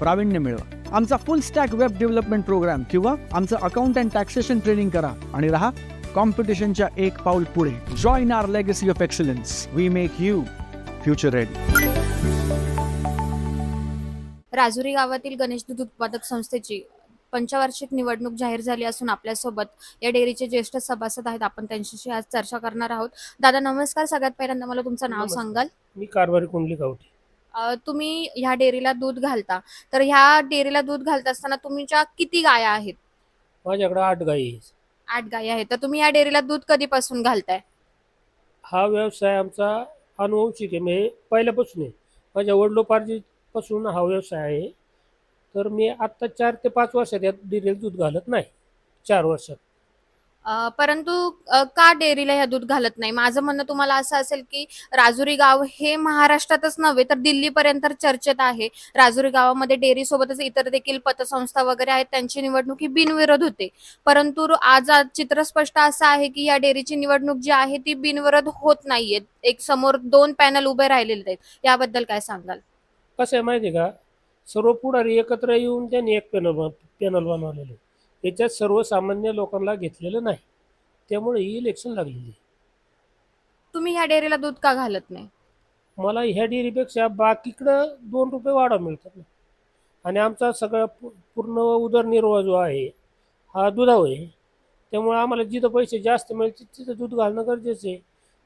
प्रावीण्य मिळवा. आमचा full stack web development programme किंवा आमचं अकाउंट अँड टॅक्सेशन ट्रेनिंग करा आणि राहा कॉम्पिटिशनच्या एक पाऊल पुढे. Join our legacy of excellence we make you future ready Rajuri गावातील गणेश दूध उत्पादक संस्थेची पंचवार्षिक निवडणूक जाहीर झाली असून आपल्यासोबत या डेअरीचे ज्येष्ठ सभासद आहेत. आपण त्यांच्याशी आज चर्चा करणार आहोत. दादा नमस्कार. सगळ्यात पहिल्यांदा मला तुमचं नाव. सांगाल. मी कारभारी कुंडली गावठी. तुम्ही ह्या डेअरीला दूध घालता. तर ह्या डेअरीला दूध घालत असताना तुमच्या किती गाया आहेत? माझ्याकडे आठ गायी आठ गायी आहेत. तर तुम्ही या डेअरीला दूध कधीपासून घालताय? हा व्यवसाय आमचा अनुवंशिक आहे. म्हणजे पहिल्यापासून आहे. माझ्या वडिलोपार्जितपासून हा व्यवसाय आहे. तर मी आत्ता चार ते पाच वर्षात यात डिरेल दूध घालत नाही. चार वर्षात. परंतु का डेअरीला ह्या दूध घालत नाही? माझं म्हणणं तुम्हाला असं असेल की राजुरी गाव हे महाराष्ट्रातच नव्हे तर दिल्लीपर्यंत चर्चेत आहे. राजुरी गावामध्ये डेअरी सोबतच इतर देखील पतसंस्था वगैरे आहेत त्यांची निवडणूक ही बिनविरोध होते. परंतु आज चित्र स्पष्ट असं आहे की या डेअरीची निवडणूक जी आहे ती बिनविरोध होत नाहीये. एक समोर दोन पॅनल उभे राहिलेले आहेत. याबद्दल काय सांगाल? कसं आहे माहिती का? सर्व पुढारी एकत्र येऊन त्यांनी एक पॅनल पॅनल बनवलेलं आहे त्याच्यात सर्वसामान्य लोकांना घेतलेलं नाही. त्यामुळे ही इलेक्शन लागलेली. आहे. तुम्ही ह्या डेअरीला दूध का घालत नाही? मला ह्या डेअरीपेक्षा बाकीकडं दोन रुपये वाढा मिळतात ना. आणि आमचा सगळा पू- पूर्ण उदरनिर्वाह जो आहे हा दुधावर आहे. त्यामुळे आम्हाला जिथं पैसे जास्त मिळतील तिथं दूध घालणं गरजेचं आहे.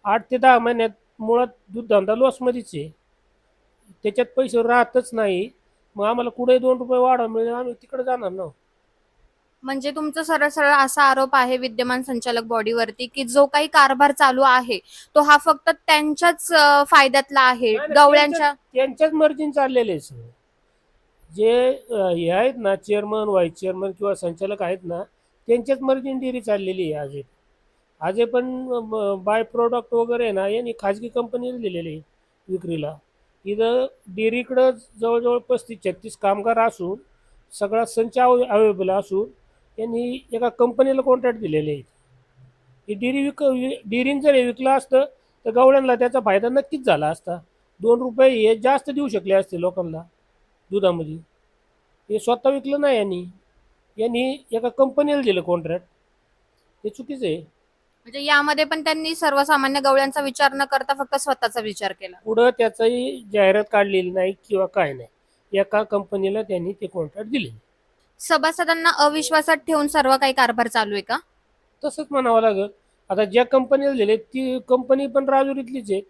आठ ते दहा महिन्यात मुळात दूध धंदा लॉसमध्येच आहे. त्याच्यात पैसे राहतच नाही. मग आम्हाला कुठे दोन रुपये वाढा मिळेल आम्ही तिकडे जाणार ना म्हणजे तुमचं सरळ सरळ असा आरोप आहे विद्यमान संचालक बॉडीवरती की जो काही कारभार चालू आहे तो हा फक्त त्यांच्याच अं, फायद्यातला आहे नाही, गवळ्यांच्या त्यांच्याच मर्जीने चाललेले आहे सगळं. जे अं, हे आहेत ना चेअरमन व्हाईस चेअरमन किंवा संचालक आहेत ना त्यांच्याच मर्जीने डेअरी चाललेली आहे आजे. आजे पण बाय प्रोडक्ट वगैरे आहे ना यांनी खाजगी कंपनीला दिलेले आहे विक्रीला. इथं डेअरीकडं जवळजवळ पस्तीस छत्तीस कामगार असून सगळा संच अवेलेबल असून त्यांनी एका कंपनीला कॉन्ट्रॅक्ट दिलेले आहेत ही डेअरी विक डेअरीन जर हे विकलं असतं तर गवळ्यांना त्याचा फायदा नक्कीच झाला असता. दोन रुपये हे जास्त देऊ शकले असते लोकांना दुधामध्ये. हे स्वतः विकलं नाही यांनी. यांनी एका कंपनीला दिलं कॉन्ट्रॅक्ट हे चुकीचं आहे. म्हणजे यामध्ये पण त्यांनी सर्वसामान्य गवळ्यांचा विचार न करता फक्त स्वतःचा विचार केला. पुढं त्याचाही जाहिरात काढलेली नाही किंवा काय नाही. एका कंपनीला त्यांनी ते कॉन्ट्रॅक्ट दिले सभासदांना अविश्वासात ठेवून सर्व काही कारभार चालू आहे का? तसंच म्हणावं लागेल. आता ज्या कंपनीला दिले ती कंपनी पण राजुरीतलीच आहे.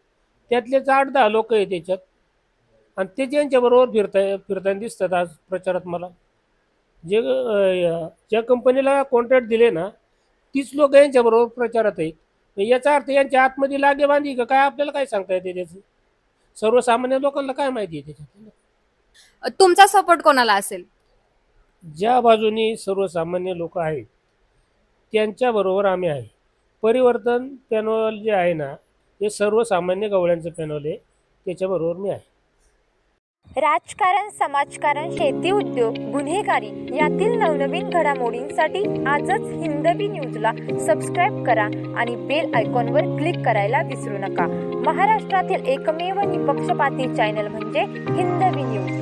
त्यातलेच आठ दहा लोक आहे त्याच्यात. आणि ते ज्यांच्याबरोबर फिरताय फिरताना दिसतात आज प्रचारात मला. जे अं, ज्या कंपनीला कॉन्ट्रॅक्ट दिले ना तीच लोक यांच्याबरोबर प्रचारात आहेत. मग याचा अर्थ यांच्या आतमध्ये लागे बांधी का? काय आपल्याला काय सांगता येते त्याचं? सर्वसामान्य लोकांना काय माहिती आहे त्याच्यात तुमचा सपोर्ट कोणाला असेल? ज्या बाजूनी सर्वसामान्य लोक आहेत त्यांच्याबरोबर आम्ही आहे. परिवर्तन पॅनॉल जे आहे ना हे सर्वसामान्य गवळ्यांचं पॅनॉल आहे. त्याच्याबरोबर मी आहे. राजकारण समाजकारण शेती उद्योग गुन्हेगारी यातील नवनवीन घडामोडींसाठी आजच हिंदवी न्यूजला सबस्क्राईब करा आणि बेल आयकॉनवर क्लिक करायला विसरू नका. महाराष्ट्रातील एकमेव निपक्षपाती चॅनल म्हणजे हिंदवी न्यूज.